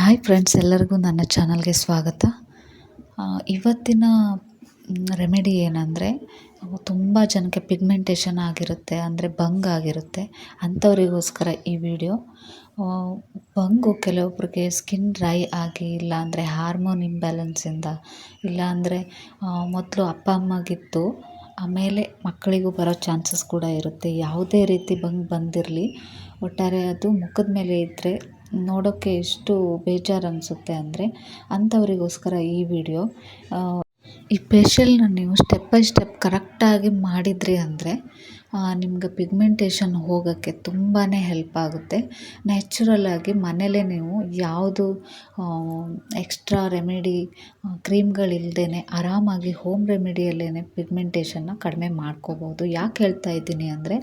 Hi friends, ಎಲ್ಲರಿಗೂ ನನ್ನ ಚಾನಲ್ಗೆ ಸ್ವಾಗತ. ಇವತ್ತಿನ ರೆಮಿಡಿ ಏನಂದರೆ ತುಂಬ ಜನಕ್ಕೆ ಪಿಗ್ಮೆಂಟೇಷನ್ ಆಗಿರುತ್ತೆ, ಅಂದರೆ ಬಂಗ್ ಆಗಿರುತ್ತೆ ಅಂಥವರಿಗೋಸ್ಕರ ಈ ವಿಡಿಯೋ. ಬಂಗು ಕೆಲವೊಬ್ಬರಿಗೆ ಸ್ಕಿನ್ ಡ್ರೈ ಆಗಿ ಇಲ್ಲ ಅಂದರೆ ಹಾರ್ಮೋನ್ ಇಂಬ್ಯಾಲೆನ್ಸಿಂದ ಇಲ್ಲಾಂದರೆ ಮೊದಲು ಅಪ್ಪ ಅಮ್ಮಗಿತ್ತು, ಆಮೇಲೆ ಮಕ್ಕಳಿಗೂ ಬರೋ ಚಾನ್ಸಸ್ ಕೂಡ ಇರುತ್ತೆ. ಯಾವುದೇ ರೀತಿ ಬಂಗ್ ಬಂದಿರಲಿ, ಒಟ್ಟಾರೆ ಅದು ಮುಖದ ಮೇಲೆ ಇದ್ದರೆ ನೋಡೋಕ್ಕೆ ಎಷ್ಟು ಬೇಜಾರು ಅನಿಸುತ್ತೆ ಅಂದರೆ ಅಂಥವರಿಗೋಸ್ಕರ ಈ ವಿಡಿಯೋ. ಈ ಫೇಶಿಯಲ್ನ ನೀವು ಸ್ಟೆಪ್ ಬೈ ಸ್ಟೆಪ್ ಕರೆಕ್ಟಾಗಿ ಮಾಡಿದ್ರಿ ಅಂದರೆ ನಿಮ್ಗೆ ಪಿಗ್ಮೆಂಟೇಷನ್ ಹೋಗೋಕ್ಕೆ ತುಂಬಾ ಹೆಲ್ಪ್ ಆಗುತ್ತೆ. ನ್ಯಾಚುರಲ್ಲಾಗಿ ಮನೆಯಲ್ಲೇ ನೀವು ಯಾವುದು ಎಕ್ಸ್ಟ್ರಾ ರೆಮಿಡಿ ಕ್ರೀಮ್ಗಳಿಲ್ದೇ ಆರಾಮಾಗಿ ಹೋಮ್ ರೆಮಿಡಿಯಲ್ಲೇ ಪಿಗ್ಮೆಂಟೇಷನ್ನ ಕಡಿಮೆ ಮಾಡ್ಕೋಬೋದು ಯಾಕೆ ಹೇಳ್ತಾ ಇದ್ದೀನಿ ಅಂದರೆ,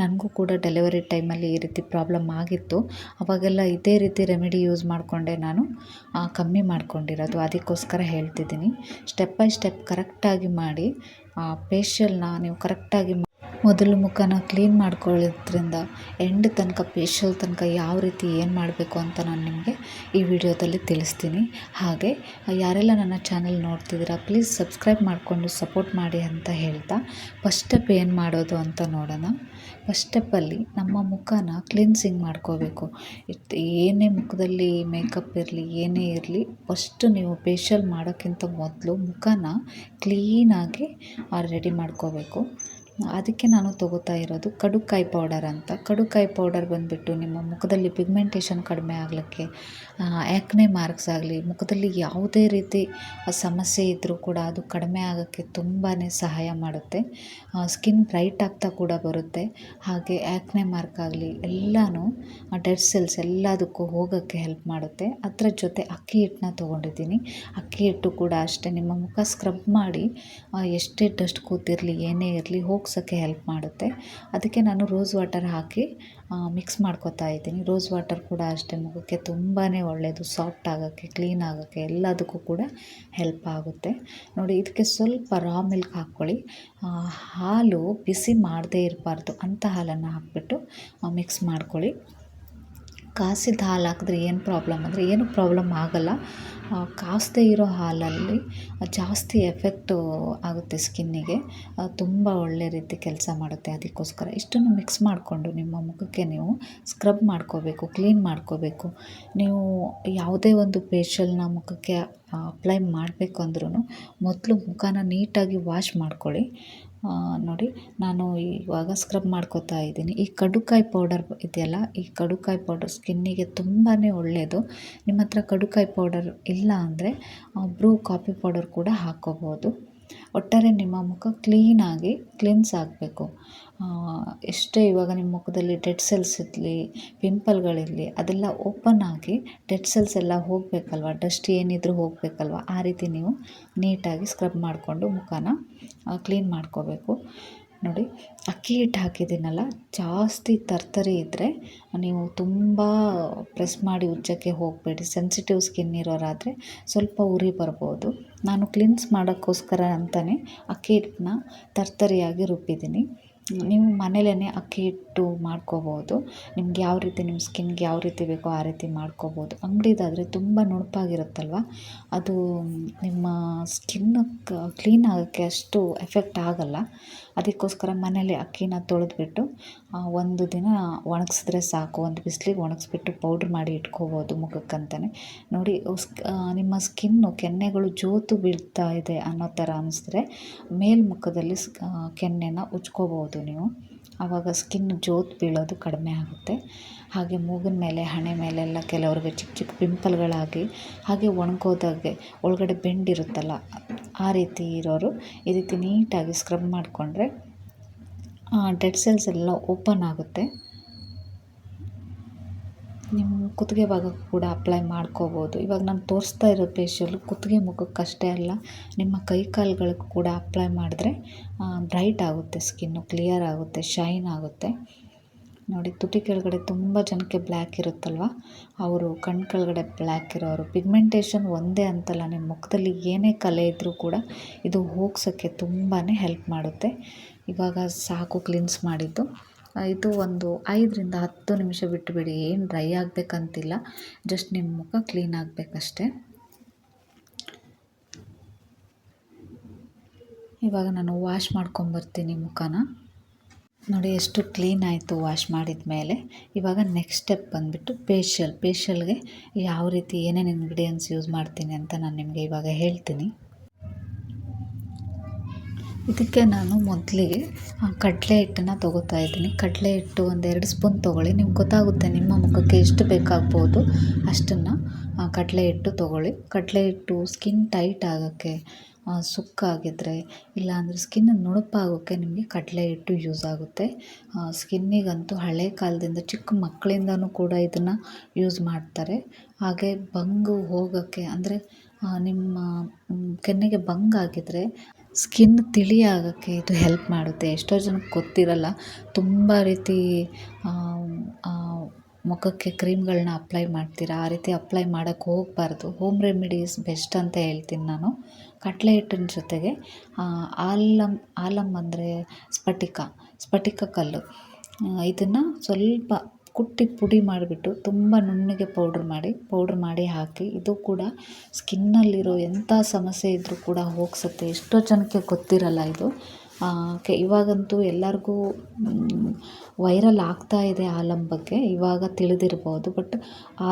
ನನಗೂ ಕೂಡ ಡೆಲಿವರಿ ಟೈಮಲ್ಲಿ ಈ ರೀತಿ ಪ್ರಾಬ್ಲಮ್ ಆಗಿತ್ತು. ಅವಾಗೆಲ್ಲ ಇದೇ ರೀತಿ ರೆಮಿಡಿ ಯೂಸ್ ಮಾಡಿಕೊಂಡೆ ನಾನು ಕಮ್ಮಿ ಮಾಡ್ಕೊಂಡಿರೋದು. ಅದಕ್ಕೋಸ್ಕರ ಹೇಳ್ತಿದ್ದೀನಿ. ಸ್ಟೆಪ್ ಬೈ ಸ್ಟೆಪ್ ಕರೆಕ್ಟಾಗಿ ಮಾಡಿ ಫೇಶಿಯಲ್ನ ನೀವು ಕರೆಕ್ಟಾಗಿ ಮೊದಲು ಮುಖನ ಕ್ಲೀನ್ ಮಾಡ್ಕೊಳ್ಳೋದ್ರಿಂದ ಎಂಡ್ ತನಕ ಫೇಶಿಯಲ್ ತನಕ ಯಾವ ರೀತಿ ಏನು ಮಾಡಬೇಕು ಅಂತ ನಾನು ನಿಮಗೆ ಈ ವಿಡಿಯೋದಲ್ಲಿ ತಿಳಿಸ್ತೀನಿ. ಹಾಗೆ, ಯಾರೆಲ್ಲ ನನ್ನ ಚಾನಲ್ ನೋಡ್ತಿದ್ದೀರಾ ಪ್ಲೀಸ್ ಸಬ್ಸ್ಕ್ರೈಬ್ ಮಾಡಿಕೊಂಡು ಸಪೋರ್ಟ್ ಮಾಡಿ ಅಂತ ಹೇಳ್ತಾ ಫಸ್ಟ್ ಸ್ಟೆಪ್ ಏನು ಮಾಡೋದು ಅಂತ ನೋಡೋಣ. ಫಸ್ಟ್ ಸ್ಟೆಪ್ಪಲ್ಲಿ ನಮ್ಮ ಮುಖನ ಕ್ಲೀನ್ಸಿಂಗ್ ಮಾಡ್ಕೋಬೇಕು. ಏನೇ ಮುಖದಲ್ಲಿ ಮೇಕಪ್ ಇರಲಿ, ಏನೇ ಇರಲಿ ಫಸ್ಟು ನೀವು ಫೇಶಿಯಲ್ ಮಾಡೋಕ್ಕಿಂತ ಮೊದಲು ಮುಖನ ಕ್ಲೀನಾಗಿ ರೆಡಿ ಮಾಡ್ಕೋಬೇಕು. ಅದಕ್ಕೆ ನಾನು ತೊಗೋತಾ ಇರೋದು ಕಡುಕಾಯಿ ಪೌಡರ್ ಅಂತ. ಕಡುಕಾಯಿ ಪೌಡರ್ ಬಂದುಬಿಟ್ಟು ನಿಮ್ಮ ಮುಖದಲ್ಲಿ ಪಿಗ್ಮೆಂಟೇಷನ್ ಕಡಿಮೆ ಆಗಲಿಕ್ಕೆ ಆ್ಯಕ್ನೆ ಮಾರ್ಕ್ಸ್ ಆಗಲಿ, ಮುಖದಲ್ಲಿ ಯಾವುದೇ ರೀತಿ ಸಮಸ್ಯೆ ಇದ್ದರೂ ಕೂಡ ಅದು ಕಡಿಮೆ ಆಗೋಕ್ಕೆ ತುಂಬಾ ಸಹಾಯ ಮಾಡುತ್ತೆ. ಸ್ಕಿನ್ ಬ್ರೈಟ್ ಆಗ್ತಾ ಕೂಡ ಬರುತ್ತೆ. ಹಾಗೆ ಆ್ಯಕ್ನೆ ಮಾರ್ಕ್ ಆಗಲಿ, ಎಲ್ಲನೂ ಡೆಡ್ ಸೆಲ್ಸ್ ಎಲ್ಲದಕ್ಕೂ ಹೋಗೋಕ್ಕೆ ಹೆಲ್ಪ್ ಮಾಡುತ್ತೆ. ಅದರ ಜೊತೆ ಅಕ್ಕಿ ಹಿಟ್ಟನ್ನ ತೊಗೊಂಡಿದ್ದೀನಿ. ಅಕ್ಕಿ ಹಿಟ್ಟು ಕೂಡ ಅಷ್ಟೇ. ನಿಮ್ಮ ಮುಖ ಸ್ಕ್ರಬ್ ಮಾಡಿ ಎಷ್ಟೇ ಡಸ್ಟ್ ಕೂತಿರಲಿ, ಏನೇ ಇರಲಿ ಹೋಗ್ಸೋಕ್ಕೆ ಹೆಲ್ಪ್ ಮಾಡುತ್ತೆ. ಅದಕ್ಕೆ ನಾನು ರೋಸ್ ವಾಟರ್ ಹಾಕಿ ಮಿಕ್ಸ್ ಮಾಡ್ಕೊತಾ ಇದ್ದೀನಿ. ರೋಸ್ ವಾಟರ್ ಕೂಡ ಅಷ್ಟೇ ಮುಖಕ್ಕೆ ತುಂಬಾ ಒಳ್ಳೆಯದು ಸಾಫ್ಟ್ ಆಗೋಕ್ಕೆ ಕ್ಲೀನ್ ಆಗೋಕ್ಕೆ ಎಲ್ಲದಕ್ಕೂ ಕೂಡ ಹೆಲ್ಪ್ ಆಗುತ್ತೆ. ನೋಡಿ, ಇದಕ್ಕೆ ಸ್ವಲ್ಪ ರಾ ಮಿಲ್ಕ್ ಹಾಕ್ಕೊಳ್ಳಿ. ಹಾಲು ಬಿಸಿ ಮಾಡದೇ ಇರಬಾರ್ದು. ಅಂಥ ಹಾಲನ್ನು ಹಾಕ್ಬಿಟ್ಟು ಮಿಕ್ಸ್ ಮಾಡ್ಕೊಳ್ಳಿ. ಕಾಸಿದ ಹಾಲು ಹಾಕಿದ್ರೆ ಏನು ಪ್ರಾಬ್ಲಮ್ ಅಂದರೆ ಏನು ಪ್ರಾಬ್ಲಮ್ ಆಗೋಲ್ಲ. ಕಾಸದೇ ಇರೋ ಹಾಲಲ್ಲಿ ಜಾಸ್ತಿ ಎಫೆಕ್ಟು ಆಗುತ್ತೆ ಸ್ಕಿನ್ನಿಗೆ. ತುಂಬ ಒಳ್ಳೆ ರೀತಿ ಕೆಲಸ ಮಾಡುತ್ತೆ ಅದಕ್ಕೋಸ್ಕರ. ಇಷ್ಟನ್ನು ಮಿಕ್ಸ್ ಮಾಡಿಕೊಂಡು ನಿಮ್ಮ ಮುಖಕ್ಕೆ ನೀವು ಸ್ಕ್ರಬ್ ಮಾಡ್ಕೋಬೇಕು ಕ್ಲೀನ್ ಮಾಡ್ಕೋಬೇಕು. ನೀವು ಯಾವುದೇ ಒಂದು ಫೇಶಿಯಲ್ನ ಮುಖಕ್ಕೆ ಅಪ್ಲೈ ಮಾಡಬೇಕು ಅಂದ್ರೂ ಮೊದಲು ಮುಖನ ನೀಟಾಗಿ ವಾಶ್ ಮಾಡ್ಕೊಳ್ಳಿ. ನೋಡಿ, ನಾನು ಇವಾಗ ಸ್ಕ್ರಬ್ ಮಾಡ್ಕೋತಾ ಇದ್ದೀನಿ. ಈ ಕಡುಕಾಯಿ ಪೌಡರ್ ಇದೆಯಲ್ಲ, ಈ ಕಡುಕಾಯಿ ಪೌಡರ್ ಸ್ಕಿನ್ನಿಗೆ ತುಂಬಾ ಒಳ್ಳೆಯದು ನಿಮ್ಮ ಹತ್ರ ಕಡುಕಾಯಿ ಪೌಡರ್ ಇಲ್ಲ ಅಂದರೆ ಬ್ರೂ ಕಾಫಿ ಪೌಡರ್ ಕೂಡ ಹಾಕ್ಕೋಬೋದು ಒಟ್ಟಾರೆ ನಿಮ್ಮ ಮುಖ ಕ್ಲೀನಾಗಿ ಕ್ಲೀನ್ಸ್ ಆಗಬೇಕು. ಎಷ್ಟೇ ಇವಾಗ ನಿಮ್ಮ ಮುಖದಲ್ಲಿ ಡೆಡ್ ಸೆಲ್ಸ್ ಇರಲಿ ಪಿಂಪಲ್ಗಳಿರಲಿ ಅದೆಲ್ಲ ಓಪನ್ ಆಗಿ ಡೆಡ್ ಸೆಲ್ಸ್ ಎಲ್ಲ ಹೋಗಬೇಕಲ್ವ? ಡಸ್ಟ್ ಏನಿದ್ರೂ ಹೋಗಬೇಕಲ್ವ? ಆ ರೀತಿ ನೀವು ನೀಟಾಗಿ ಸ್ಕ್ರಬ್ ಮಾಡಿಕೊಂಡು ಮುಖನ ಕ್ಲೀನ್ ಮಾಡ್ಕೋಬೇಕು. ನೋಡಿ, ಅಕ್ಕಿ ಹಿಟ್ಟು ಹಾಕಿದ್ದೀನಲ್ಲ, ಜಾಸ್ತಿ ತರ್ತರಿ ಇದ್ದರೆ ನೀವು ತುಂಬ ಪ್ರೆಸ್ ಮಾಡಿ ಉಜ್ಜೋಕ್ಕೆ ಹೋಗಬೇಡಿ. ಸೆನ್ಸಿಟಿವ್ ಸ್ಕಿನ್ ಇರೋರಾದರೆ ಸ್ವಲ್ಪ ಉರಿ ಬರ್ಬೋದು. ನಾನು ಕ್ಲಿನ್ಸ್ ಮಾಡೋಕ್ಕೋಸ್ಕರ ಅಂತಲೇ ಅಕ್ಕಿ ಹಿಟ್ಟನ್ನ ತರ್ತರಿಯಾಗಿ ರುಬ್ಬಿದ್ದೀನಿ. ನೀವು ಮನೇಲೇ ಅಕ್ಕಿ ಹಿಟ್ಟು ಮಾಡ್ಕೋಬೋದು. ನಿಮ್ಗೆ ಯಾವ ರೀತಿ ನಿಮ್ಮ ಸ್ಕಿನ್ಗೆ ಯಾವ ರೀತಿ ಬೇಕೋ ಆ ರೀತಿ ಮಾಡ್ಕೋಬೋದು. ಅಂಗಡಿದಾದರೆ ತುಂಬ ನುಣುಪಾಗಿರುತ್ತಲ್ವ? ಅದು ನಿಮ್ಮ ಸ್ಕಿನ್ ಕ್ಲೀನ್ ಆಗೋಕ್ಕೆ ಅಷ್ಟು ಎಫೆಕ್ಟ್ ಆಗೋಲ್ಲ. ಅದಕ್ಕೋಸ್ಕರ ಮನೇಲಿ ಅಕ್ಕಿನ ತೊಳೆದ್ಬಿಟ್ಟು ಒಂದು ದಿನ ಒಣಗಿಸಿದ್ರೆ ಸಾಕು. ಒಂದು ಬಿಸಿಲಿಗೆ ಒಣಗಿಸ್ಬಿಟ್ಟು ಪೌಡ್ರ್ ಮಾಡಿ ಇಟ್ಕೋಬೋದು ಮುಖಕ್ಕಂತಲೇ ನೋಡಿ ನಿಮ್ಮ ಸ್ಕಿನ್ನು ಕೆನ್ನೆಗಳು ಜೋತು ಬೀಳ್ತಾ ಇದೆ ಅನ್ನೋ ಥರ ಅನ್ನಿಸಿದ್ರೆ ಮೇಲ್ಮುಖದಲ್ಲಿ ಕೆನ್ನೆನ ಉಜ್ಕೋಬೋದು. ನೀವು. ಆವಾಗ ಸ್ಕಿನ್ ಜೋತು ಬೀಳೋದು ಕಡಿಮೆ ಆಗುತ್ತೆ. ಹಾಗೆ ಮೂಗಿನ ಮೇಲೆ, ಹಣೆ ಮೇಲೆಲ್ಲ ಕೆಲವ್ರಿಗೆ ಚಿಕ್ಕ ಚಿಕ್ಕ ಪಿಂಪಲ್ಗಳಾಗಿ ಹಾಗೆ ಒಣಗೋದಾಗೆ ಒಳಗಡೆ ಬೆಂಡಿರುತ್ತಲ್ಲ ಆ ರೀತಿ ಇರೋರು ಈ ರೀತಿ ನೀಟಾಗಿ ಸ್ಕ್ರಬ್ ಮಾಡಿಕೊಂಡ್ರೆ ಡೆಡ್ ಸೆಲ್ಸ್ ಎಲ್ಲ ಓಪನ್ ಆಗುತ್ತೆ. ನಿಮ್ಮ ಕುತ್ತಿಗೆ ಭಾಗಕ್ಕೆ ಕೂಡ ಅಪ್ಲೈ ಮಾಡ್ಕೋಬೋದು. ಇವಾಗ ನಾನು ತೋರಿಸ್ತಾ ಇರೋ ಫೇಶಿಯಲು ಕುತ್ತಿಗೆ ಮುಖಕ್ಕೆ ಅಷ್ಟೇ ಅಲ್ಲ, ನಿಮ್ಮ ಕೈ ಕಾಲುಗಳಿಗೂ ಕೂಡ ಅಪ್ಲೈ ಮಾಡಿದ್ರೆ ಬ್ರೈಟ್ ಆಗುತ್ತೆ ಸ್ಕಿನ್ನು ಕ್ಲಿಯರ್ ಆಗುತ್ತೆ ಶೈನ್ ಆಗುತ್ತೆ. ನೋಡಿ, ತುಟಿ ಕೆಳಗಡೆ ತುಂಬ ಜನಕ್ಕೆ ಬ್ಲ್ಯಾಕ್ ಇರುತ್ತಲ್ವ? ಅವರು ಕಣ್ಣು ಕೆಳಗಡೆ ಬ್ಲ್ಯಾಕ್ ಇರೋರು. ಪಿಗ್ಮೆಂಟೇಷನ್ ಒಂದೇ ಅಂತಲ್ಲ, ನಿಮ್ಮ ಮುಖದಲ್ಲಿ ಏನೇ ಕಲೆ ಇದ್ದರೂ ಕೂಡ ಇದು ಹೋಗ್ಸೋಕ್ಕೆ ತುಂಬಾ ಹೆಲ್ಪ್ ಮಾಡುತ್ತೆ. ಇವಾಗ ಸಾಕು ಕ್ಲಿನ್ಸ್ ಮಾಡಿದ್ದು. ಇದು ಒಂದು ಐದರಿಂದ ಹತ್ತು ನಿಮಿಷ ಬಿಟ್ಟುಬಿಡಿ ಏನು ಡ್ರೈ ಆಗಬೇಕಂತಿಲ್ಲ. ಜಸ್ಟ್ ನಿಮ್ಮ ಮುಖ ಕ್ಲೀನ್ ಆಗಬೇಕಷ್ಟೆ. ಇವಾಗ ನಾನು ವಾಶ್ ಮಾಡ್ಕೊಂಬರ್ತೀನಿ ಮುಖನ. ನೋಡಿ ಎಷ್ಟು ಕ್ಲೀನ್ ಆಯಿತು ವಾಶ್ ಮಾಡಿದ ಮೇಲೆ. ಇವಾಗ ನೆಕ್ಸ್ಟ್ ಸ್ಟೆಪ್ ಬಂದುಬಿಟ್ಟು ಫೇಶಿಯಲ್ ಫೇಶಿಯಲ್ಗೆ ಯಾವ ರೀತಿ ಏನೇನು ಇಂಗ್ರೀಡಿಯೆಂಟ್ಸ್ ಯೂಸ್ ಮಾಡ್ತೀನಿ ಅಂತ ನಾನು ನಿಮಗೆ ಇವಾಗ ಹೇಳ್ತೀನಿ. ಇದಕ್ಕೆ ನಾನು ಮೊದಲಿಗೆ ಕಡಲೆ ಹಿಟ್ಟನ್ನು ತೊಗೋತಾ ಇದ್ದೀನಿ. ಕಡಲೆ ಹಿಟ್ಟು ಒಂದೆರಡು ಸ್ಪೂನ್ ತೊಗೊಳ್ಳಿ. ನಿಮ್ಗೆ ಗೊತ್ತಾಗುತ್ತೆ ನಿಮ್ಮ ಮುಖಕ್ಕೆ ಎಷ್ಟು ಬೇಕಾಗ್ಬೋದು ಅಷ್ಟನ್ನು ಕಡಲೆ ಹಿಟ್ಟು ತೊಗೊಳ್ಳಿ. ಕಡಲೆ ಹಿಟ್ಟು ಸ್ಕಿನ್ ಟೈಟ್ ಆಗೋಕ್ಕೆ ಸುಕ್ಕಾಗಿದ್ದರೆ ಇಲ್ಲಾಂದರೆ ಸ್ಕಿನ್ ನುಣುಪಾಗೋಕ್ಕೆ ನಿಮಗೆ ಕಡಲೆ ಹಿಟ್ಟು ಯೂಸ್ ಆಗುತ್ತೆ. ಸ್ಕಿನ್ನಿಗಂತೂ ಹಳೆ ಕಾಲದಿಂದ ಚಿಕ್ಕ ಮಕ್ಕಳಿಂದನೂ ಕೂಡ ಇದನ್ನು ಯೂಸ್ ಮಾಡ್ತಾರೆ. ಹಾಗೆ ಬಂಗು ಹೋಗೋಕ್ಕೆ, ಅಂದರೆ ನಿಮ್ಮ, ಕೆನ್ನೆಗೆ ಬಂಗಾಗಿದ್ದರೆ ಸ್ಕಿನ್ ತಿಳಿ ಆಗೋಕ್ಕೆ ಇದು ಹೆಲ್ಪ್ ಮಾಡುತ್ತೆ. ಎಷ್ಟೋ ಜನಕ್ಕೆ ಗೊತ್ತಿರಲ್ಲ. ತುಂಬ ರೀತಿ ಮುಖಕ್ಕೆ ಕ್ರೀಮ್ಗಳನ್ನ ಅಪ್ಲೈ ಮಾಡ್ತೀರಾ? ಆ ರೀತಿ ಅಪ್ಲೈ ಮಾಡೋಕ್ಕೆ ಹೋಗಬಾರ್ದು. ಹೋಮ್ ರೆಮಿಡೀಸ್ ಬೆಸ್ಟ್ ಅಂತ ಹೇಳ್ತೀನಿ ನಾನು. ಕಡಲೆ ಹಿಟ್ಟಿನ ಜೊತೆಗೆ ಆಲಮ್ ಆಲಮ್ ಅಂದರೆ ಸ್ಫಟಿಕ ಸ್ಫಟಿಕ ಕಲ್ಲು. ಇದನ್ನು ಸ್ವಲ್ಪ ಕುಟ್ಟಿ ಪುಡಿ ಮಾಡಿಬಿಟ್ಟು ತುಂಬ ನುಣ್ಣಗೆ ಪೌಡ್ರ್ ಮಾಡಿ ಪೌಡ್ರ್ ಮಾಡಿ ಹಾಕಿ, ಇದು ಕೂಡ ಸ್ಕಿನ್ನಲ್ಲಿರೋ ಎಂಥ ಸಮಸ್ಯೆ ಇದ್ದರೂ ಕೂಡ ಹೋಗ್ಸುತ್ತೆ. ಎಷ್ಟೋ ಜನಕ್ಕೆ ಗೊತ್ತಿರಲ್ಲ ಇದು. ಕೆ, ಇವಾಗಂತೂ ಎಲ್ಲರಿಗೂ ವೈರಲ್ ಆಗ್ತಾ ಇದೆ ಆಲಮ್ ಬಗ್ಗೆ. ಇವಾಗ ತಿಳಿದಿರ್ಬೋದು, ಬಟ್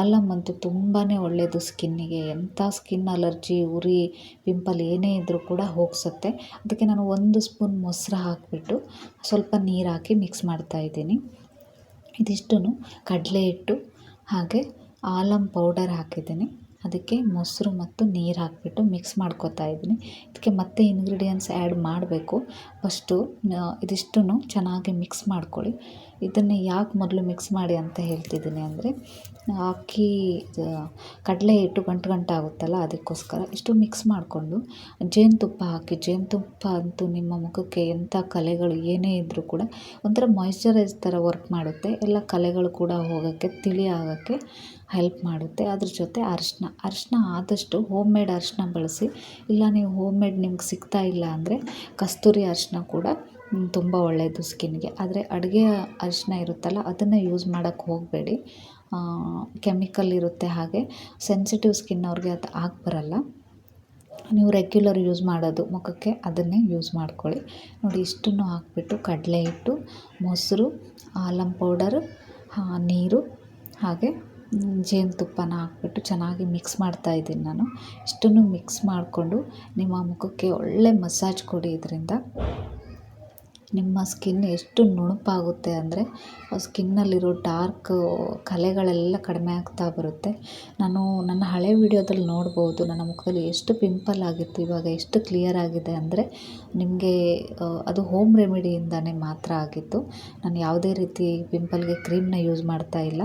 ಆಲಮ್ ಅಂತೂ ತುಂಬಾ ಒಳ್ಳೆಯದು ಸ್ಕಿನ್ನಿಗೆ. ಎಂಥ ಸ್ಕಿನ್ ಅಲರ್ಜಿ, ಉರಿ, ಪಿಂಪಲ್ ಏನೇ ಇದ್ದರೂ ಕೂಡ ಹೋಗ್ಸುತ್ತೆ. ಅದಕ್ಕೆ ನಾನು ಒಂದು ಸ್ಪೂನ್ ಮೊಸರು ಹಾಕಿಬಿಟ್ಟು ಸ್ವಲ್ಪ ನೀರು ಹಾಕಿ ಮಿಕ್ಸ್ ಮಾಡ್ತಾಯಿದ್ದೀನಿ ಇದಿಷ್ಟು ಕಡಲೆ ಹಿಟ್ಟು ಹಾಗೆ ಆಲಂ ಪೌಡರ್ ಹಾಕಿದ್ದೀನಿ. ಅದಕ್ಕೆ ಮೊಸರು ಮತ್ತು ನೀರು ಹಾಕಿಬಿಟ್ಟು ಮಿಕ್ಸ್ ಮಾಡ್ಕೊತಾ ಇದ್ದೀನಿ. ಇದಕ್ಕೆ ಮತ್ತೆ ಇಂಗ್ರೀಡಿಯೆಂಟ್ಸ್ ಆ್ಯಡ್ ಮಾಡಬೇಕು. ಫಸ್ಟು ಇದಿಷ್ಟನ್ನು ಚೆನ್ನಾಗಿ ಮಿಕ್ಸ್ ಮಾಡ್ಕೊಳ್ಳಿ. ಇದನ್ನು ಯಾಕೆ ಮೊದಲು ಮಿಕ್ಸ್ ಮಾಡಿ ಅಂತ ಹೇಳ್ತಿದ್ದೀನಿ ಅಂದರೆ, ಅಕ್ಕಿ ಕಡಲೆ ಹಿಟ್ಟು ಗಂಟು ಗಂಟಾಗುತ್ತಲ್ಲ ಅದಕ್ಕೋಸ್ಕರ ಇಷ್ಟು ಮಿಕ್ಸ್ ಮಾಡಿಕೊಂಡು ಜೇನುತುಪ್ಪ ಹಾಕಿ, ಜೇನುತುಪ್ಪ ಅಂತೂ ನಿಮ್ಮ ಮುಖಕ್ಕೆ ಎಂಥ ಕಲೆಗಳು ಏನೇ ಇದ್ದರೂ ಕೂಡ ಒಂಥರ ಮಾಯ್ಶ್ಚರೈಸ್ ಥರ ವರ್ಕ್ ಮಾಡುತ್ತೆ. ಎಲ್ಲ ಕಲೆಗಳು ಕೂಡ ಹೋಗೋಕ್ಕೆ, ತಿಳಿ ಆಗೋಕ್ಕೆ ಹೆಲ್ಪ್ ಮಾಡುತ್ತೆ. ಅದ್ರ ಜೊತೆ ಅರಿಶಿನ ಅರಿಶಿನ ಆದಷ್ಟು ಹೋಮ್ ಮೇಡ್ ಅರಿಶಿನ ಬಳಸಿ, ಇಲ್ಲ ನೀವು ಹೋಮ್ ಮೇಡ್ ನಿಮ್ಗೆ ಸಿಗ್ತಾ ಇಲ್ಲ ಅಂದರೆ ಕಸ್ತೂರಿ ಅರಿಶಿನ ಕೂಡ ತುಂಬ ಒಳ್ಳೆಯದು ಸ್ಕಿನ್ಗೆ. ಆದರೆ ಅಡುಗೆ ಅರಿಶಿನ ಇರುತ್ತಲ್ಲ, ಅದನ್ನು ಯೂಸ್ ಮಾಡೋಕ್ಕೆ ಹೋಗಬೇಡಿ. ಕೆಮಿಕಲ್ ಇರುತ್ತೆ ಹಾಗೆ. ಸೆನ್ಸಿಟಿವ್ ಸ್ಕಿನ್ ಅವ್ರಿಗೆ ಅದು ಆಗಿ ಬರಲ್ಲ. ನೀವು ರೆಗ್ಯುಲರ್ ಯೂಸ್ ಮಾಡೋದು ಮುಖಕ್ಕೆ, ಅದನ್ನೇ ಯೂಸ್ ಮಾಡ್ಕೊಳ್ಳಿ. ನೋಡಿ, ಇಷ್ಟನ್ನು ಹಾಕ್ಬಿಟ್ಟು ಕಡಲೆ ಹಿಟ್ಟು, ಮೊಸರು, ಆಲಂ ಪೌಡರು ನೀರು, ಹಾಗೆ ಜೇನುತುಪ್ಪನ ಹಾಕ್ಬಿಟ್ಟು ಚೆನ್ನಾಗಿ ಮಿಕ್ಸ್ ಮಾಡ್ತಾಯಿದ್ದೀನಿ ನಾನು. ಇಷ್ಟನ್ನು ಮಿಕ್ಸ್ ಮಾಡಿಕೊಂಡು ನಿಮ್ಮ ಮುಖಕ್ಕೆ ಒಳ್ಳೆ ಮಸಾಜ್ ಕೊಡಿ ಇದರಿಂದ. ನಿಮ್ಮ ಸ್ಕಿನ್ ಎಷ್ಟು ನುಣುಪಾಗುತ್ತೆ ಅಂದರೆ ಸ್ಕಿನ್ನಲ್ಲಿರೋ ಡಾರ್ಕ್ ಕಲೆಗಳೆಲ್ಲ ಕಡಿಮೆ ಆಗ್ತಾ ಬರುತ್ತೆ. ನಾನು ನನ್ನ ಹಳೆ ವಿಡಿಯೋದಲ್ಲಿ ನೋಡ್ಬೋದು, ನನ್ನ ಮುಖದಲ್ಲಿ ಎಷ್ಟು ಪಿಂಪಲ್ ಆಗಿತ್ತು, ಇವಾಗ ಎಷ್ಟು ಕ್ಲಿಯರ್ ಆಗಿದೆ ಅಂದರೆ, ನಿಮಗೆ ಅದು ಹೋಮ್ ರೆಮಿಡಿಯಿಂದನೇ ಮಾತ್ರ ಆಗಿತ್ತು ನಾನು ಯಾವುದೇ ರೀತಿ ಪಿಂಪಲ್ಗೆ ಕ್ರೀಮ್ನ ಯೂಸ್ ಮಾಡ್ತಾ ಇಲ್ಲ.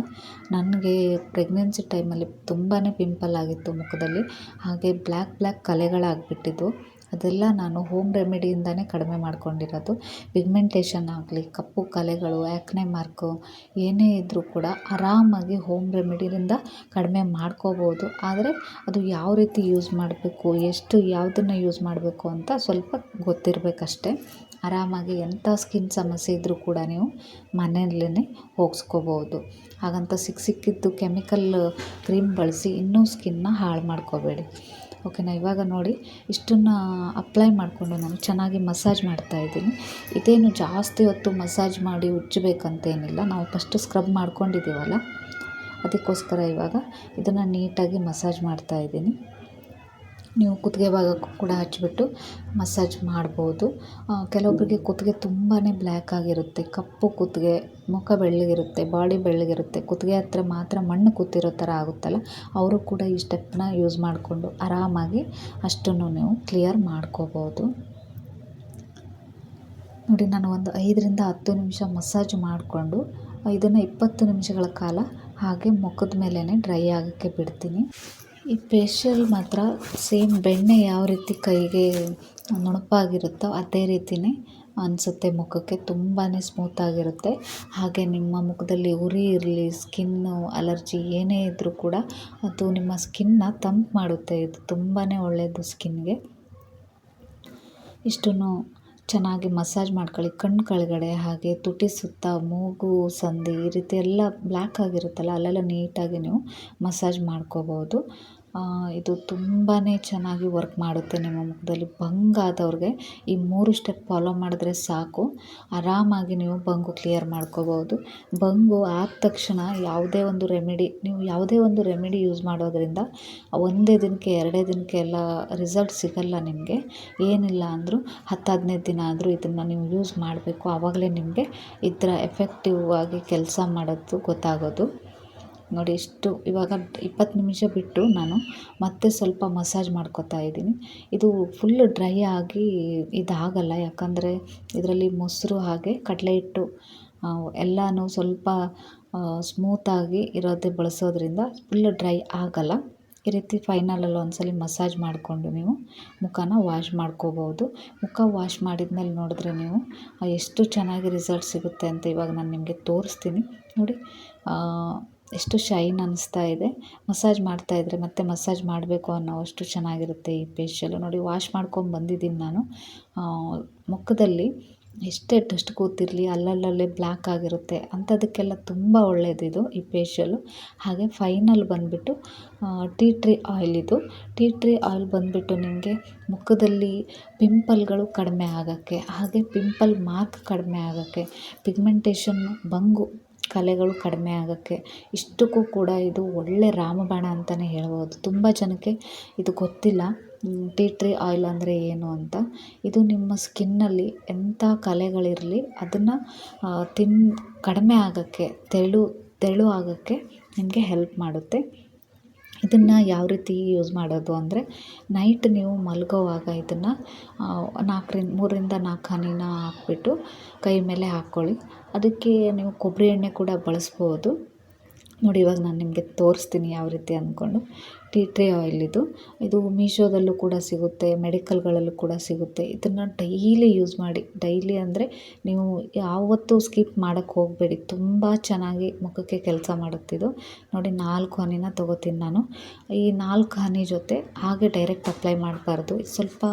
ನನಗೆ ಪ್ರೆಗ್ನೆನ್ಸಿ ಟೈಮಲ್ಲಿ ತುಂಬಾ ಪಿಂಪಲ್ ಆಗಿತ್ತು ಮುಖದಲ್ಲಿ. ಹಾಗೆ ಬ್ಲ್ಯಾಕ್ ಬ್ಲ್ಯಾಕ್ ಕಲೆಗಳಾಗಿಬಿಟ್ಟಿದ್ವು ಅದೆಲ್ಲ ನಾನು ಹೋಮ್ ರೆಮಿಡಿಯಿಂದಾನೇ ಕಡಿಮೆ ಮಾಡ್ಕೊಂಡಿರೋದು. ಪಿಗ್ಮೆಂಟೇಷನ್ ಆಗಲಿ, ಕಪ್ಪು ಕಲೆಗಳು ಆ್ಯಕ್ನೆ ಮಾರ್ಕು ಏನೇ ಇದ್ದರೂ ಕೂಡ ಆರಾಮಾಗಿ ಹೋಮ್ ರೆಮಿಡಿಯಿಂದ ಕಡಿಮೆ ಮಾಡ್ಕೋಬೋದು. ಆದರೆ ಅದು ಯಾವ ರೀತಿ ಯೂಸ್ ಮಾಡಬೇಕು, ಎಷ್ಟು ಯಾವುದನ್ನು ಯೂಸ್ ಮಾಡಬೇಕು ಅಂತ ಸ್ವಲ್ಪ ಗೊತ್ತಿರಬೇಕಷ್ಟೆ. ಆರಾಮಾಗಿ ಎಂಥ ಸ್ಕಿನ್ ಸಮಸ್ಯೆ ಇದ್ದರೂ ಕೂಡ ನೀವು ಮನೆಯಲ್ಲೇ ಹೋಗಿಸ್ಕೋಬೋದು. ಹಾಗಂತ ಸಿಕ್ಕ ಸಿಕ್ಕಿದ್ದು ಕೆಮಿಕಲ್ ಕ್ರೀಮ್ ಬಳಸಿ ಇನ್ನೂ ಸ್ಕಿನ್ನ ಹಾಳು ಮಾಡ್ಕೋಬೇಡಿ. ಓಕೆನಾ? ಇವಾಗ ನೋಡಿ, ಇಷ್ಟನ್ನು ಅಪ್ಲೈ ಮಾಡಿಕೊಂಡು ನಾನು ಚೆನ್ನಾಗಿ ಮಸಾಜ್ ಮಾಡ್ತಾ ಇದ್ದೀನಿ. ಇದೇನು ಜಾಸ್ತಿ ಹೊತ್ತು ಮಸಾಜ್ ಮಾಡಿ ಉಜ್ಜಬೇಕಂತೇನಿಲ್ಲ. ನಾವು ಫಸ್ಟು ಸ್ಕ್ರಬ್ ಮಾಡ್ಕೊಂಡಿದ್ದೀವಲ್ಲ, ಅದಕ್ಕೋಸ್ಕರ ಇವಾಗ ಇದನ್ನು ನೀಟಾಗಿ ಮಸಾಜ್ ಮಾಡ್ತಾಯಿದ್ದೀನಿ ನೀವು ಕುತ್ತಿಗೆ ಭಾಗಕ್ಕೂ ಕೂಡ ಹಚ್ಚಿಬಿಟ್ಟು ಮಸಾಜ್ ಮಾಡ್ಬೋದು. ಕೆಲವೊಬ್ಬರಿಗೆ ಕುತ್ತಿಗೆ ತುಂಬಾ ಬ್ಲ್ಯಾಕ್ ಆಗಿರುತ್ತೆ. ಕಪ್ಪು ಕುತ್ತಿಗೆ, ಮುಖ ಬೆಳ್ಳಗಿರುತ್ತೆ, ಬಾಡಿ ಬೆಳ್ಳಗಿರುತ್ತೆ. ಕುತ್ತಿಗೆ ಹತ್ರ ಮಾತ್ರ ಮಣ್ಣು ಕೂತಿರೋ ಥರ ಆಗುತ್ತಲ್ಲ, ಅವರು ಕೂಡ ಈ ಸ್ಟೆಪ್ನ ಯೂಸ್ ಮಾಡಿಕೊಂಡು ಆರಾಮಾಗಿ ಅಷ್ಟನ್ನು ನೀವು ಕ್ಲಿಯರ್ ಮಾಡ್ಕೋಬೋದು. ನೋಡಿ, ನಾನು ಒಂದು ಐದರಿಂದ ಹತ್ತು ನಿಮಿಷ ಮಸಾಜ್ ಮಾಡಿಕೊಂಡು ಇದನ್ನು ಇಪ್ಪತ್ತು ನಿಮಿಷಗಳ ಕಾಲ ಹಾಗೆ ಮುಖದ ಮೇಲೇ ಡ್ರೈ ಆಗೋಕ್ಕೆ ಬಿಡ್ತೀನಿ. ಈ ಫೇಶಿಯಲ್ ಮಾತ್ರ ಸೇಮ್ ಬೆಣ್ಣೆ ಯಾವ ರೀತಿ ಕೈಗೆ ನುಣುಪಾಗಿರುತ್ತೋ ಅದೇ ರೀತಿಯೇ ಅನಿಸುತ್ತೆ ಮುಖಕ್ಕೆ. ತುಂಬಾ ಸ್ಮೂತಾಗಿರುತ್ತೆ ಹಾಗೆ ನಿಮ್ಮ ಮುಖದಲ್ಲಿ ಉರಿ ಇರಲಿ ಸ್ಕಿನ್ನು ಅಲರ್ಜಿ ಏನೇ ಇದ್ದರೂ ಕೂಡ ಅದು ನಿಮ್ಮ ಸ್ಕಿನ್ನ ತಂಪು ಮಾಡುತ್ತೆ. ಇದು ತುಂಬಾ ಒಳ್ಳೆಯದು ಸ್ಕಿನ್ಗೆ ಇಷ್ಟನ್ನು ಚೆನ್ನಾಗಿ ಮಸಾಜ್ ಮಾಡ್ಕೊಳ್ಳಿ. ಕಣ್ಣು ಕೆಳಗಡೆ ಹಾಗೆ ತುಟಿ ಸುತ್ತ ಮೂಗು, ಸಂಧಿ ಈ ರೀತಿ ಎಲ್ಲ ಬ್ಲ್ಯಾಕ್ ಆಗಿರುತ್ತಲ್ಲ, ಅಲ್ಲೆಲ್ಲ ನೀಟಾಗಿ ನೀವು ಮಸಾಜ್ ಮಾಡ್ಕೋಬೋದು ಇದು ತುಂಬಾ ಚೆನ್ನಾಗಿ ವರ್ಕ್ ಮಾಡುತ್ತೆ ನಿಮ್ಮ ಮುಖದಲ್ಲಿ. ಬಂಗಾದವ್ರಿಗೆ ಈ ಮೂರು ಸ್ಟೆಪ್ ಫಾಲೋ ಮಾಡಿದ್ರೆ ಸಾಕು. ಆರಾಮಾಗಿ ನೀವು ಬಂಗು ಕ್ಲಿಯರ್ ಮಾಡ್ಕೋಬೋದು ಬಂಗು ಆದ ತಕ್ಷಣ ಯಾವುದೇ ಒಂದು ರೆಮಿಡಿ ನೀವು ಯಾವುದೇ ಒಂದು ರೆಮಿಡಿ ಯೂಸ್ ಮಾಡೋದರಿಂದ ಒಂದೇ ದಿನಕ್ಕೆ, ಎರಡೇ ದಿನಕ್ಕೆ ಎಲ್ಲ ರಿಸಲ್ಟ್ ಸಿಗಲ್ಲ ನಿಮಗೆ. ಏನಿಲ್ಲ ಅಂದರೂ ಹತ್ತು ಹದಿನೈದು ದಿನ ಆದರೂ ಇದನ್ನು ನೀವು ಯೂಸ್ ಮಾಡಬೇಕು. ಆವಾಗಲೇ ನಿಮಗೆ ಇದರ ಎಫೆಕ್ಟಿವ್ ಆಗಿ ಕೆಲಸ ಮಾಡೋದು ಗೊತ್ತಾಗೋದು. ನೋಡಿ ಎಷ್ಟು, ಇವಾಗ ಇಪ್ಪತ್ತು ನಿಮಿಷ ಬಿಟ್ಟು ನಾನು ಮತ್ತೆ ಸ್ವಲ್ಪ ಮಸಾಜ್ ಮಾಡ್ಕೊತಾ ಇದ್ದೀನಿ. ಇದು ಫುಲ್ ಡ್ರೈ ಆಗಿ ಇದಾಗಲ್ಲ, ಯಾಕಂದರೆ ಇದರಲ್ಲಿ ಮೊಸರು ಹಾಗೆ ಕಡಲೆ ಹಿಟ್ಟು ಎಲ್ಲನೂ ಸ್ವಲ್ಪ ಸ್ಮೂತಾಗಿ ಇರೋದೇ ಬಳಸೋದ್ರಿಂದ ಫುಲ್ ಡ್ರೈ ಆಗಲ್ಲ. ಈ ರೀತಿ ಫೈನಲಲ್ಲಿ ಒಂದ್ಸಲ ಮಸಾಜ್ ಮಾಡಿಕೊಂಡು ನೀವು ಮುಖನ ವಾಶ್ ಮಾಡ್ಕೋಬೋದು ಮುಖ ವಾಶ್ ಮಾಡಿದ್ಮೇಲೆ ನೋಡಿದ್ರೆ ನೀವು ಎಷ್ಟು ಚೆನ್ನಾಗಿ ರಿಸಲ್ಟ್ ಸಿಗುತ್ತೆ ಅಂತ ಇವಾಗ ನಾನು ನಿಮಗೆ ತೋರಿಸ್ತೀನಿ. ನೋಡಿ ಎಷ್ಟು ಶೈನ್ ಅನ್ನಿಸ್ತಾ ಇದೆ. ಮಸಾಜ್ ಮಾಡ್ತಾಯಿದ್ರೆ ಮತ್ತೆ ಮಸಾಜ್ ಮಾಡಬೇಕು ಅನ್ನೋವಷ್ಟು ಚೆನ್ನಾಗಿರುತ್ತೆ ಈ ಫೇಶಿಯಲು ನೋಡಿ ವಾಶ್ ಮಾಡ್ಕೊಂಡು ಬಂದಿದ್ದೀನಿ ನಾನು. ಮುಖದಲ್ಲಿ ಎಷ್ಟೇ ಡಸ್ಟ್ ಕೂತಿರಲಿ ಅಲ್ಲಲ್ಲೇ ಬ್ಲ್ಯಾಕ್ ಆಗಿರುತ್ತೆ. ಅಂಥದಕ್ಕೆಲ್ಲ ತುಂಬ ಒಳ್ಳೆಯದಿದು ಈ ಫೇಶಿಯಲು ಹಾಗೆ ಫೈನಲ್ ಬಂದುಬಿಟ್ಟು ಟೀ ಟ್ರೀ ಆಯಿಲ್ ಇದು. ಟೀ ಟ್ರೀ ಆಯಿಲ್ ಬಂದುಬಿಟ್ಟು ನಿಮಗೆ ಮುಖದಲ್ಲಿ ಪಿಂಪಲ್ಗಳು ಕಡಿಮೆ ಆಗೋಕ್ಕೆ, ಹಾಗೆ ಪಿಂಪಲ್ ಮಾರ್ಕ್ ಕಡಿಮೆ ಆಗೋಕ್ಕೆ ಪಿಗ್ಮೆಂಟೇಷನ್ ಬಂಗು ಕಲೆಗಳು ಕಡಿಮೆ ಆಗೋಕ್ಕೆ ಇಷ್ಟಕ್ಕೂ ಕೂಡ ಇದು ಒಳ್ಳೆ ರಾಮಬಾಣ ಅಂತಲೇ ಹೇಳ್ಬೋದು. ತುಂಬ ಜನಕ್ಕೆ ಇದು ಗೊತ್ತಿಲ್ಲ. ಟೀ ಟ್ರೀ ಆಯಿಲ್ ಅಂದರೆ ಏನು ಅಂತ. ಇದು ನಿಮ್ಮ ಸ್ಕಿನ್ನಲ್ಲಿ ಎಂಥ ಕಲೆಗಳಿರಲಿ ಅದನ್ನು ತಿನ್, ಕಡಿಮೆ ಆಗೋಕ್ಕೆ, ತೆಳು ತೆಳು ಆಗೋಕ್ಕೆ ನಿಮಗೆ ಹೆಲ್ಪ್ ಮಾಡುತ್ತೆ. ಇದನ್ನು ಯಾವ ರೀತಿ ಯೂಸ್ ಮಾಡೋದು ಅಂದರೆ ನೈಟ್ ನೀವು ಮಲಗೋವಾಗ ಇದನ್ನು ನಾಲ್ಕರಿಂದ, ಮೂರರಿಂದ ನಾಲ್ಕು ಹನಿನ ಹಾಕ್ಬಿಟ್ಟು ಕೈ ಮೇಲೆ ಹಾಕ್ಕೊಳ್ಳಿ ಅದಕ್ಕೆ ನೀವು ಕೊಬ್ಬರಿ ಎಣ್ಣೆ ಕೂಡ ಬಳಸ್ಬೋದು. ನೋಡಿ ಇವಾಗ ನಾನು ನಿಮಗೆ ತೋರಿಸ್ತೀನಿ ಯಾವ ರೀತಿ ಅಂದ್ಕೊಂಡು ಟೀ ಟ್ರೀ ಆಯಿಲ್ ಇದು ಇದು ಮೀಶೋದಲ್ಲೂ ಕೂಡ ಸಿಗುತ್ತೆ, ಮೆಡಿಕಲ್ಗಳಲ್ಲೂ ಕೂಡ ಸಿಗುತ್ತೆ. ಇದನ್ನು ಡೈಲಿ ಯೂಸ್ ಮಾಡಿ, ಡೈಲಿ ಅಂದರೆ ನೀವು ಯಾವತ್ತೂ ಸ್ಕಿಪ್ ಮಾಡೋಕ್ಕೆ ಹೋಗಬೇಡಿ. ತುಂಬ ಚೆನ್ನಾಗಿ ಮುಖಕ್ಕೆ ಕೆಲಸ ಮಾಡುತ್ತಿದ್ದು ನೋಡಿ, ನಾಲ್ಕು ಹನಿನ ತೊಗೋತೀನಿ ನಾನು. ಈ ನಾಲ್ಕು ಹನಿ ಜೊತೆ ಹಾಗೆ ಡೈರೆಕ್ಟ್ ಅಪ್ಲೈ ಮಾಡಬಾರ್ದು. ಸ್ವಲ್ಪ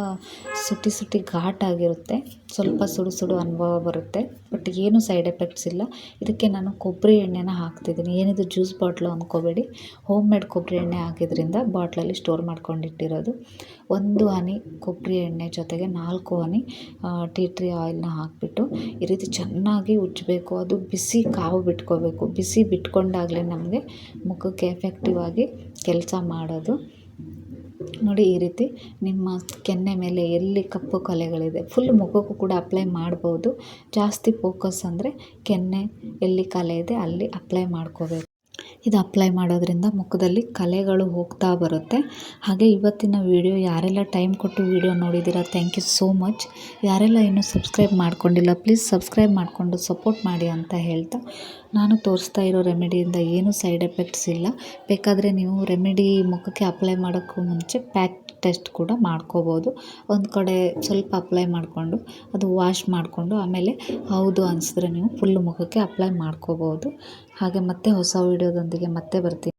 ಸುಟಿ ಸುಟಿ ಘಾಟಾಗಿರುತ್ತೆ ಸ್ವಲ್ಪ ಸುಡು ಸುಡು ಅನುಭವ ಬರುತ್ತೆ. ಬಟ್ ಏನು ಸೈಡ್ ಎಫೆಕ್ಟ್ಸ್ ಇಲ್ಲ. ಇದಕ್ಕೆ ನಾನು ಕೊಬ್ಬರಿ ಎಣ್ಣೆನ ಹಾಕ್ತಿದ್ದೀನಿ. ಏನಿದು ಜ್ಯೂಸ್ ಬಾಟ್ಲು ಅಂದ್ಕೋಬೇಡಿ ಹೋಮ್ ಮೇಡ್ ಕೊಬ್ಬರಿ ಎಣ್ಣೆ ಹಾಕಿದ್ರಿಂದ ಬಾಟ್ಲಲ್ಲಿ ಸ್ಟೋರ್ ಮಾಡ್ಕೊಂಡಿಟ್ಟಿರೋದು. ಒಂದು ಹನಿ ಕೊಬ್ಬರಿ ಎಣ್ಣೆ ಜೊತೆಗೆ ನಾಲ್ಕು ಹನಿ ಟೀ ಟ್ರೀ ಆಯಿಲ್ನ ಹಾಕಿಬಿಟ್ಟು ಈ ರೀತಿ ಚೆನ್ನಾಗಿ ಉಜ್ಜಬೇಕು. ಅದು ಬಿಸಿ ಕಾವು ಬಿಟ್ಕೋಬೇಕು. ಬಿಸಿ ಬಿಟ್ಕೊಂಡಾಗಲೇ ನಮಗೆ ಮುಖಕ್ಕೆ ಎಫೆಕ್ಟಿವ್ ಆಗಿ ಕೆಲಸ ಮಾಡೋದು. ನೋಡಿ ಈ ರೀತಿ ನಿಮ್ಮ ಕೆನ್ನೆ ಮೇಲೆ ಎಲ್ಲಿ ಕಪ್ಪು ಕಲೆಗಳಿದೆ ಫುಲ್ ಮುಖಕ್ಕೂ ಕೂಡ ಅಪ್ಲೈ ಮಾಡ್ಬೋದು. ಜಾಸ್ತಿ ಫೋಕಸ್ ಅಂದರೆ ಕೆನ್ನೆ ಎಲ್ಲಿ ಕಲೆ ಇದೆ ಅಲ್ಲಿ ಅಪ್ಲೈ ಮಾಡ್ಕೋಬೇಕು. ಇದು ಅಪ್ಲೈ ಮಾಡೋದ್ರಿಂದ ಮುಖದಲ್ಲಿ ಕಲೆಗಳು ಹೋಗ್ತಾ ಬರುತ್ತೆ. ಹಾಗೆ ಇವತ್ತಿನ ವೀಡಿಯೋ ಯಾರೆಲ್ಲ ಟೈಮ್ ಕೊಟ್ಟು ವೀಡಿಯೋ ನೋಡಿದ್ದೀರಾ ಥ್ಯಾಂಕ್ ಯು ಸೋ ಮಚ್ ಯಾರೆಲ್ಲ ಇನ್ನೂ ಸಬ್ಸ್ಕ್ರೈಬ್ ಮಾಡ್ಕೊಂಡಿಲ್ಲ ಪ್ಲೀಸ್ ಸಬ್ಸ್ಕ್ರೈಬ್ ಮಾಡಿಕೊಂಡು ಸಪೋರ್ಟ್ ಮಾಡಿ ಅಂತ ಹೇಳ್ತಾ ನಾನು ತೋರಿಸ್ತಾ ಇರೋ ರೆಮಿಡಿಯಿಂದ ಏನೂ ಸೈಡ್ ಎಫೆಕ್ಟ್ಸ್ ಇಲ್ಲ. ಬೇಕಾದರೆ ನೀವು ರೆಮಿಡಿ ಮುಖಕ್ಕೆ ಅಪ್ಲೈ ಮಾಡೋಕ್ಕೂ ಮುಂಚೆ ಪ್ಯಾಕ್ ಟೆಸ್ಟ್ ಕೂಡ ಮಾಡ್ಕೋಬೋದು. ಒಂದು ಕಡೆ ಸ್ವಲ್ಪ ಅಪ್ಲೈ ಮಾಡಿಕೊಂಡು, ಅದು ವಾಶ್ ಮಾಡಿಕೊಂಡು ಆಮೇಲೆ ಹೌದು ಅನಿಸಿದ್ರೆ ನೀವು ಫುಲ್ ಮುಖಕ್ಕೆ ಅಪ್ಲೈ ಮಾಡ್ಕೋಬೋದು. ಹಾಗೆ ಮತ್ತೆ ಹೊಸ ವೀಡಿಯೋದೊಂದಿಗೆ ಮತ್ತೆ ಬರ್ತೀನಿ.